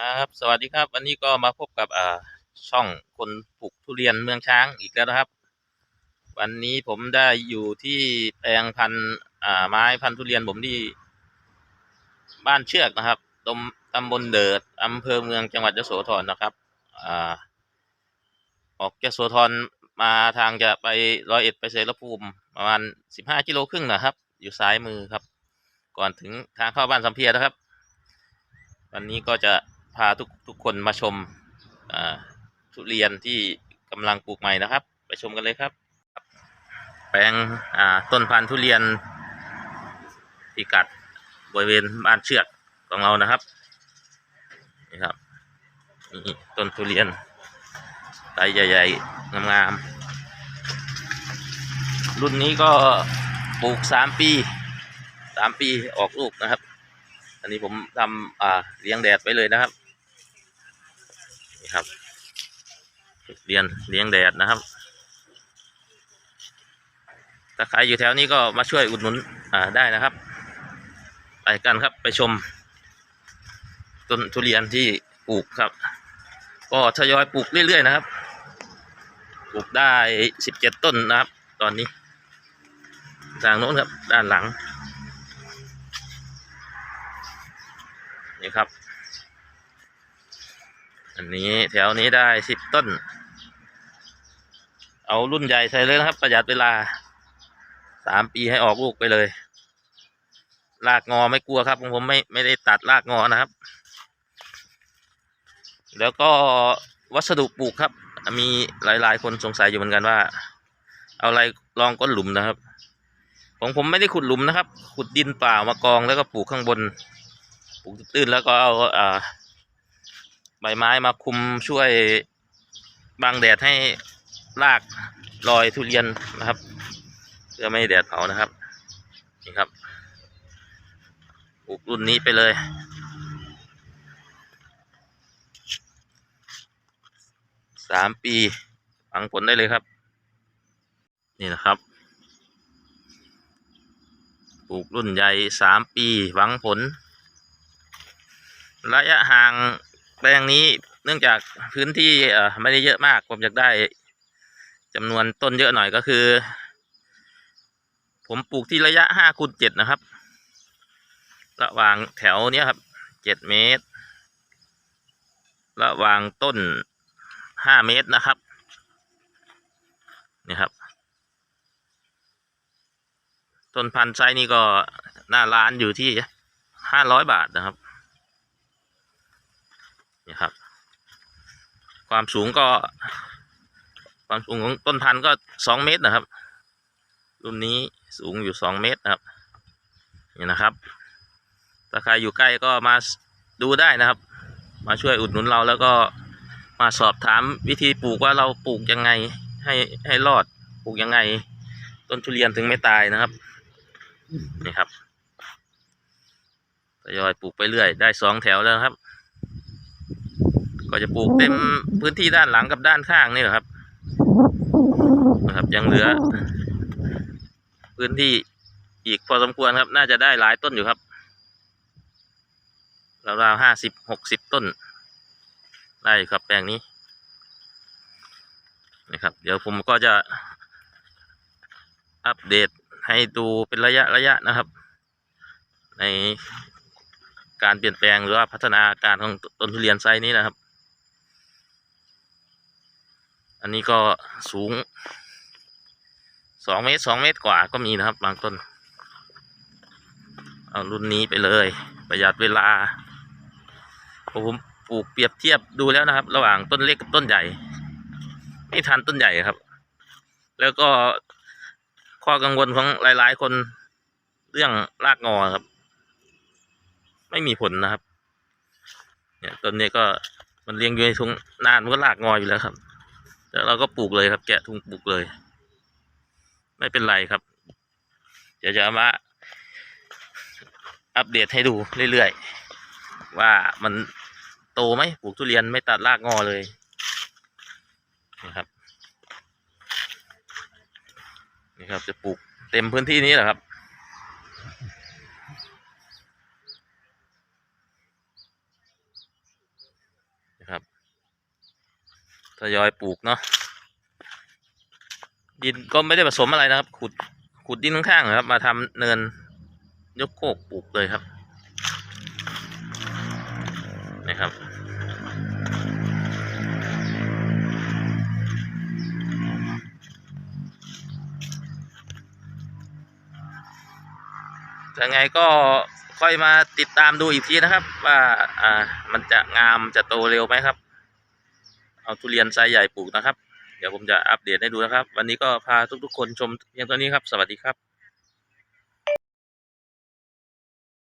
ครับสวัสดีครับ วันนี้ก็มาพบกับอ่าช่องคนปลูกทุเรียนเมืองช้างอีกแล้วนะครับ วันนี้ผมได้อยู่ที่แปลงพันธุ์อ่าไม้พันธุ์ทุเรียนผมที่ บ้านเชือกนะครับตมตำบลเดิดอำเภอเมืองจังหวัดยโสธรนะครับอ่าออกยโสธรมาทางจะไปร้อยเอ็ดไปเสรภูมิประมาณสิบห้ากิโลครึ่งนะครับ อยู่ซ้ายมือครับ ก่อนถึงทางเข้าบ้านสัมเพียนะครับ วันนี้ก็จะาทุกทุกคนมาชมทุเรียนที่กำลังปลูกใหม่นะครับ ไปชมกันเลยครับ แปลงต้นพันธุ์ทุเรียนพิกัดบริเวณบ้านเชือกของเรานะครับนี่ครับนี่ต้นทุเรียนใบใหญ่ๆงามๆรุ่นนี้ก็ปลูกสามปีสามปีออกลูกนะครับ อันนี้ผมทำเลี้ยงแดดไว้เลยนะครับ ครับเรียนเลี้ยงแดดนะครับ ถ้าใครอยู่แถวนี้ก็มาช่วยอุดหนุนอ่าได้นะครับ ไปกันครับไปชมต้นทุเรียนที่ปลูกครับ ก็ทยอยปลูกเรื่อยๆนะครับ ปลูกได้สิบเจ็ดต้นนะครับ ตอนนี้ ทางโน้นครับด้านหลัง นี่ครับ อันนี้แถวนี้ได้สิบต้น เอารุ่นใหญ่ใส่เลยนะครับ ประหยัดเวลาสามปีให้ออกลูกไปเลย รากงอไม่กลัวครับผมไม่ไม่ได้ตัดรากงอนะครับ แล้วก็วัสดุปลูกครับ มีหลาย ๆ คนสงสัยอยู่เหมือนกันว่า เอาอะไรลองก้นหลุมนะครับของผมไม่ได้ขุดหลุมนะครับ ขุดดินเปล่ามากองแล้วก็ปลูกข้างบน ปลูกตื้นๆแล้วก็เอาอ่า ใบไม้มาคุมช่วยบังแดดให้รากลอยทุเรียนนะครับ เพื่อไม่แดดเผานะครับ นี่ครับปลูกรุ่นนี้ไปเลย สามปีหวังผลได้เลยครับ นี่นะครับ ปลูกรุ่นใหญ่สามปีหวังผล ระยะห่าง แปลงนี้เนื่องจากพื้นที่ไม่ได้เยอะมาก ผมอยากได้จำนวนต้นเยอะหน่อยก็คือ ผมปลูกที่ระยะห้าคูณเจ็ดนะครับ ระหว่างแถวเนี้ยครับเจ็ดเมตร ระหว่างต้นห้าเมตรนะครับนี่ครับ ต้นพันธุ์ไซนี้ก็หน้าร้านอยู่ที่ห้าร้อยบาทนะครับ นี่ครับ ความสูงก็ ความสูงของต้นพันธุ์ก็สองเมตรนะครับ รุ่นนี้สูงอยู่สองเมตรนะครับ นี่นะครับ ถ้าใครอยู่ใกล้ก็มาดูได้นะครับ มาช่วยอุดหนุนเราแล้วก็มาสอบถามวิธีปลูกว่าเราปลูกยังไงให้ให้รอดปลูกยังไง ต้นทุเรียนถึงไม่ตายนะครับนี่ครับทยอยปลูกไปเรื่อย ได้สองแถวแล้วครับ ก็จะปลูกเต็มพื้นที่ด้านหลังกับด้านข้างนี่แหละครับนะครับ ยังเหลือ พื้นที่อีกพอสมควรครับ น่าจะได้หลายต้นอยู่ครับราวๆห้าสิบหกสิบต้นได้ครับแปลงนี้นะครับ เดี๋ยวผมก็จะอัปเดตให้ดูเป็นระยะระยะนะครับ ในการเปลี่ยนแปลงหรือว่าพัฒนาการของต้นทุเรียนไซส์นี้นะครับ อันนี้ก็สูงสองเมตรสองเมตรกว่าก็มีนะครับ บางต้น เอารุ่นนี้ไปเลย ประหยัดเวลาผมปลูกเปรียบเทียบดูแล้วนะครับ ระหว่างต้นเล็กกับต้นใหญ่ ไม่ทันต้นใหญ่ครับ แล้วก็ข้อกังวลของหลาย ๆ คนเรื่องรากงอครับ ไม่มีผลนะครับ เนี่ยต้นนี้ก็มันเลี้ยงอยู่ในทุ่งนานมันก็รากงออยู่แล้วครับ แล้วเราก็ปลูกเลยครับ แกะทุงปลูกเลย ไม่เป็นไรครับ เดี๋ยวจะมาอัปเดตให้ดูเรื่อยๆ ว่ามันโตไหมปลูกทุเรียนไม่ตัดรากงอเลยนะครับนี่ครับ จะปลูกเต็มพื้นที่นี้แหละครับ ทยอยปลูกเนาะดินก็ไม่ได้ผสมอะไรนะครับ ขุดขุดดินข้างๆนะครับ มาทำเนินยกโคกปลูกเลยครับนะครับยังไงก็ค่อยมาติดตามดูอีกทีนะครับ ว่าอ่ามันจะงามจะโตเร็วไหมครับ เอาทุเรียนไซส์ใหญ่ปลูกนะครับ เดี๋ยวผมจะอัปเดตให้ดูนะครับ วันนี้ก็พาทุกๆ คนชมเพียงเท่านี้ครับ สวัสดีครับ